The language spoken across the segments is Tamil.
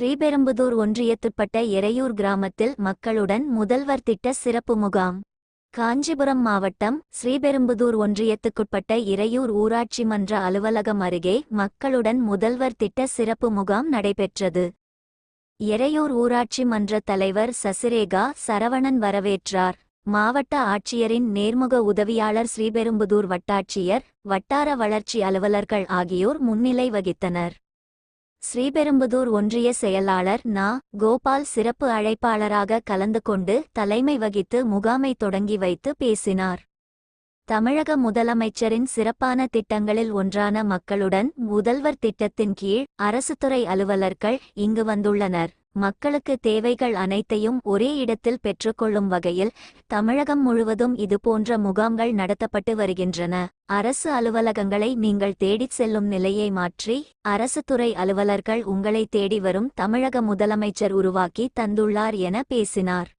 ஸ்ரீபெரும்புதூர் ஒன்றியத்துட்பட்ட எரையூர் கிராமத்தில் மக்களுடன் முதல்வர் திட்ட சிறப்பு முகாம். காஞ்சிபுரம் மாவட்டம் ஸ்ரீபெரும்புதூர் ஒன்றியத்துக்குட்பட்ட இறையூர் ஊராட்சி மன்ற அலுவலகம் அருகே மக்களுடன் முதல்வர் திட்ட சிறப்பு முகாம் நடைபெற்றது. எரையூர் ஊராட்சி மன்ற தலைவர் சசிரேகா சரவணன் வரவேற்றார். மாவட்ட ஆட்சியரின் நேர்முக உதவியாளர் ஸ்ரீபெரும்புதூர் வட்டாட்சியர் வட்டார வளர்ச்சி அலுவலர்கள் ஆகியோர் முன்னிலை வகித்தனர். ஸ்ரீபெரும்புதூர் ஒன்றிய செயலாளர் நா. கோபால் சிறப்பு அழைப்பாளராக கலந்து கொண்டு தலைமை வகித்து முகாமை தொடங்கி வைத்து பேசினார். தமிழக முதலமைச்சரின் சிறப்பான திட்டங்களில் ஒன்றான மக்களுடன் முதல்வர் திட்டத்தின் கீழ் அரசுத்துறை அலுவலர்கள் இங்கு வந்துள்ளனர். மக்களுக்கு தேவைகள் அனைத்தையும் ஒரே இடத்தில் பெற்றுக்கொள்ளும் வகையில் தமிழகம் முழுவதும் இதுபோன்ற முகாம்கள் நடத்தப்பட்டு வருகின்றன. அரசு அலுவலகங்களை நீங்கள் தேடிச் செல்லும் நிலையை மாற்றி அரசு துறை அலுவலர்கள் உங்களை தேடி வரும் தமிழக முதலமைச்சர் உருவாக்கி தந்துள்ளார் என பேசினார்.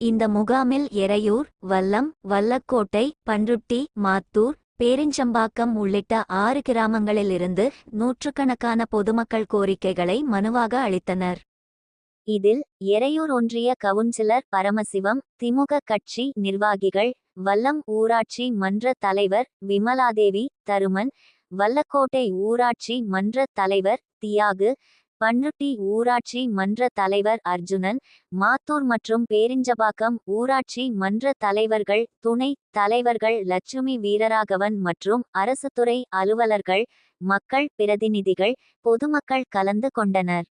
இந்த முகாமில் எரையூர் வல்லம் வல்லக்கோட்டை பன்ருட்டி மாத்தூர் பேரிஞ்சம்பாக்கம் உள்ளிட்ட ஆறு கிராமங்களிலிருந்து நூற்றுக்கணக்கான பொதுமக்கள் கோரிக்கைகளை மனுவாக அளித்தனர். இதில் எறையூர் ஒன்றிய கவுன்சிலர் பரமசிவம் திமுக கட்சி நிர்வாகிகள் வல்லம் ஊராட்சி மன்ற தலைவர் விமலாதேவி தருமன் வல்லக்கோட்டை ஊராட்சி மன்ற தலைவர் தியாகு பன்ருட்டி ஊராட்சி மன்ற தலைவர் அர்ஜுனன் மாத்தூர் மற்றும் பேரிஞ்சபாக்கம் ஊராட்சி மன்ற தலைவர்கள் துணை தலைவர்கள் லட்சுமி வீரராகவன் மற்றும் அரசுத்துறை அலுவலர்கள் மக்கள் பிரதிநிதிகள் பொதுமக்கள் கலந்து கொண்டனர்.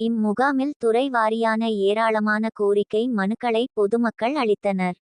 இம்முகாமில் துறை வாரியான ஏராளமான கோரிக்கை மனுக்களை பொதுமக்கள் அளித்தனர்.